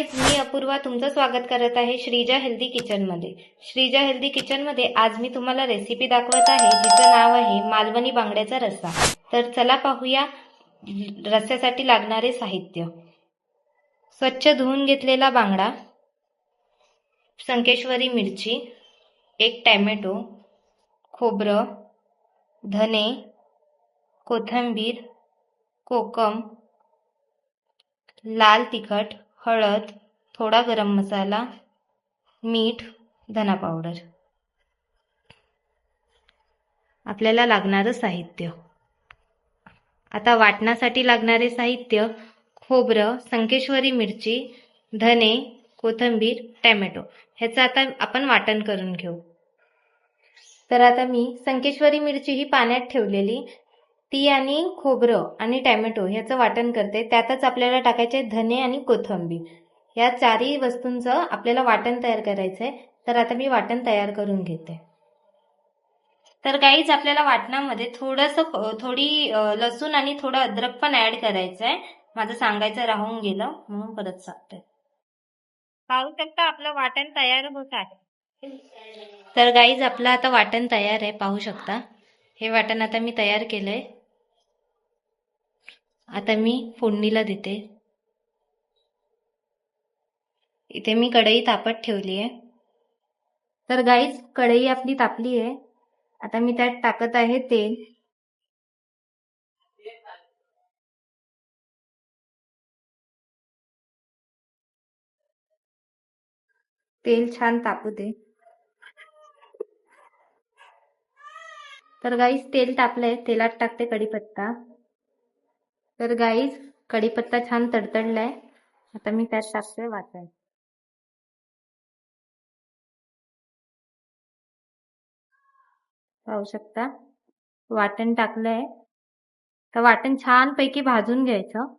मी अपूर्वा तुमचं स्वागत करत आहे श्रीजा हेल्दी किचनमध्ये श्रीजा हेल्दी किचनमध्ये आज मी तुम्हाला रेसिपी दाखवत आहे जिचं नाव आहे मालवणी बांगड्याचा रस्सा. तर चला पाहूया रस्स्यासाठी लागणारे साहित्य. स्वच्छ धुवून घेतलेला बांगडा संकेश्वरी मिरची एक टॅमॅटो खोबरं धने कोथिंबीर कोकम लाल तिखट हळद थोडा गरम मसाला मीठ धना पावडर. आपल्याला लागणारं साहित्य. आता वाटण्यासाठी लागणारे साहित्य खोबरं संकेश्वरी मिरची धने कोथिंबीर टॅमॅटो. ह्याचं आता आपण वाटण करून घेऊ. तर आता मी संकेश्वरी मिरची ही पाण्यात ठेवलेली. ती आणि खोबरं आणि टॅमॅटो ह्याचं वाटण करते. त्यातच आपल्याला टाकायचे धने आणि कोथिंबीर. या चारही वस्तूंचं आपल्याला वाटण तयार करायचं आहे तर आता मी वाटण तयार करून घेते. तर काहीच आपल्याला वाटणामध्ये थोडंसं थोडी लसूण आणि थोडं अद्रक पण ऍड करायचं आहे माझं सांगायचं राहून गेलं म्हणून परत सांगते. पाहू शकता आपलं वाटण तयार होत आहे. तर गाईज आपलं आता वाटण तयार आहे. पाहू शकता. हे वाटण आता मी तयार केलंय. आता मी फोडणीला देते. इथे मी कढई तापत ठेवली आहे. तर गाईच कढई आपली तापली आहे. आता मी त्यात टाकत आहे तेल. तेल छान तापू दे तर गाईस तेल तापलंय. तेलात टाकते कढीपत्ता. तर गाईज कढीपत्ता छान तडतडलाय. आता मी त्यात टाकतोय वाचाय पाहू शकता? वाटण टाकलंय. तर वाटण छान पैकी भाजून घ्यायचं.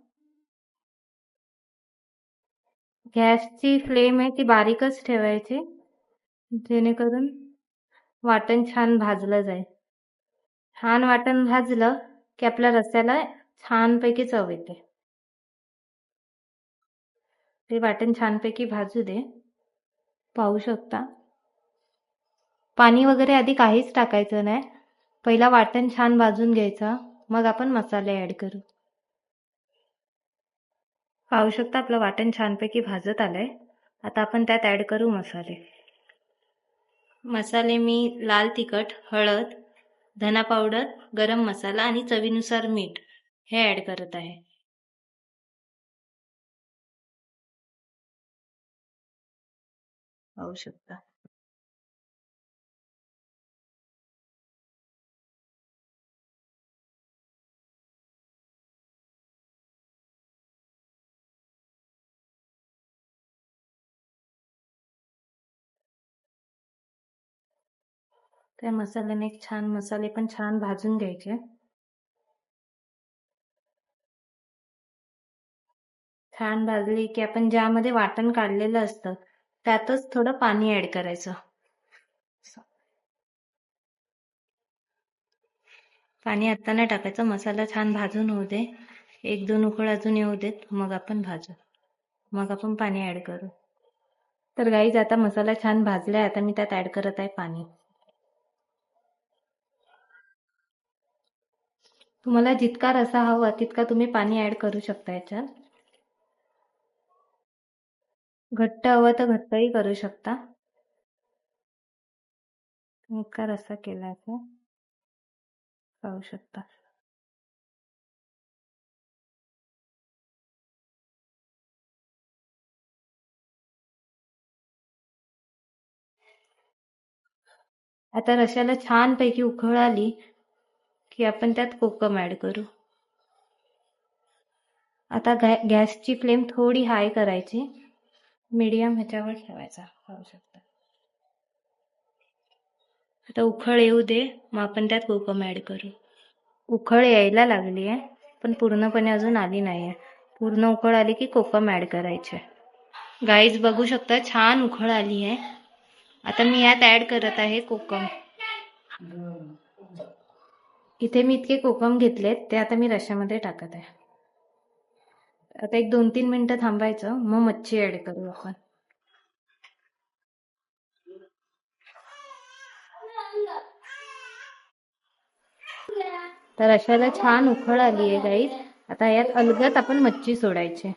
गॅसची फ्लेम आहे ती बारीकच ठेवायची. जेणेकरून वाटण छान भाजलं जाईल. छान वाटण भाजलं की आपल्या रस्स्याला छानपैकी चव येते. ते वाटण छानपैकी भाजू दे. पाहू शकता. पाणी वगैरे आधी काहीच टाकायचं नाही. पहिला वाटण छान भाजून घ्यायचं. मग आपण मसाले ऍड करू. पाहू शकता आपलं वाटण छानपैकी भाजत आलंय. आता आपण त्यात ऍड करू मसाले. मसाले मी लाल तिखट हळद धना पावडर गरम मसाला आणि चवीनुसार मीठ. हे ऍड करत आहे पाहू शकता त्या मसाल्याने एक छान मसाले पण छान भाजून घ्यायचे. छान भाजली की आपण ज्यामध्ये वाटण काढलेलं असतं त्यातच थोडं पाणी ऍड करायचं. पाणी आत्ता नाही टाकायचं मसाला छान भाजून होऊ दे. एक दोन उकळ अजून येऊ देत मग आपण भाजू. मग आपण पाणी ऍड करू. तर गाईज आता मसाला छान भाजलाय आता मी त्यात ऍड करत आहे पाणी. तुम्हाला जितका रसा हवा तितका तुम्ही पाणी ऍड करू शकता याच्यात. घट्ट हवं तर घट्टही करू शकता. मुक्का रस्सा केला आहे. खाऊ शकता. आता रशाला छान पैकी उकळ आली की आपण त्यात कोकम ऍड करू. आता गॅ गॅसची फ्लेम थोडी हाय करायची. मीडियम ह्याच्यावर ठेवायचा पाहू शकता. आता उखळ येऊ दे मग आपण त्यात कोकम ऍड करू. उखळ यायला लागली आहे पण पूर्णपणे अजून आली नाही आहे. पूर्ण उखळ आली की कोकम ऍड करायचे. गाईज बघू शकता छान उखळ आली आहे. आता मी यात ऍड करत आहे कोकम. इथे मी इतके कोकम घेतलेत ते आता मी रश्यामध्ये टाकत आहे. आता एक दोन तीन मिनिटं थांबायचं. मग मच्छी ऍड करू आपण. तर अशाला छान उखळ आली आहे गाईस आता यात अलगत आपण मच्छी सोडायची.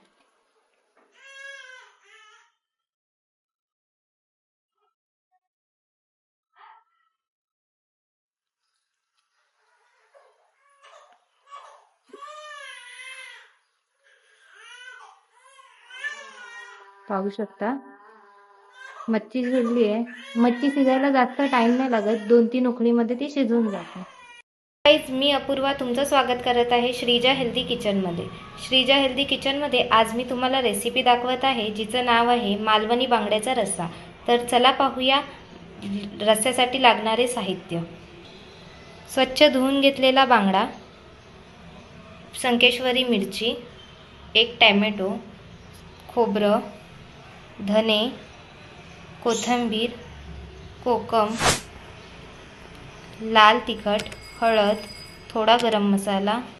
पाहू शकता. मच्छी शिजली आहे. मच्छी शिजायला जास्त टाइम नाही लागत. दोन तीन उकळीमध्ये ती शिजून जाते. गाईज मी अपूर्वा तुमचं स्वागत करत आहे श्रीजा हेल्दी किचनमध्ये श्रीजा हेल्दी किचनमध्ये आज मी तुम्हाला रेसिपी दाखवत आहे जिचं नाव आहे मालवणी बांगड्याचा रस्सा. तर चला पाहूया रस्स्यासाठी लागणारे साहित्य. स्वच्छ धुवून घेतलेला बांगडा संकेश्वरी मिरची एक टॅमॅटो खोबरं धने कोथिंबीर कोकम लाल तिखट हळद थोडा गरम मसाला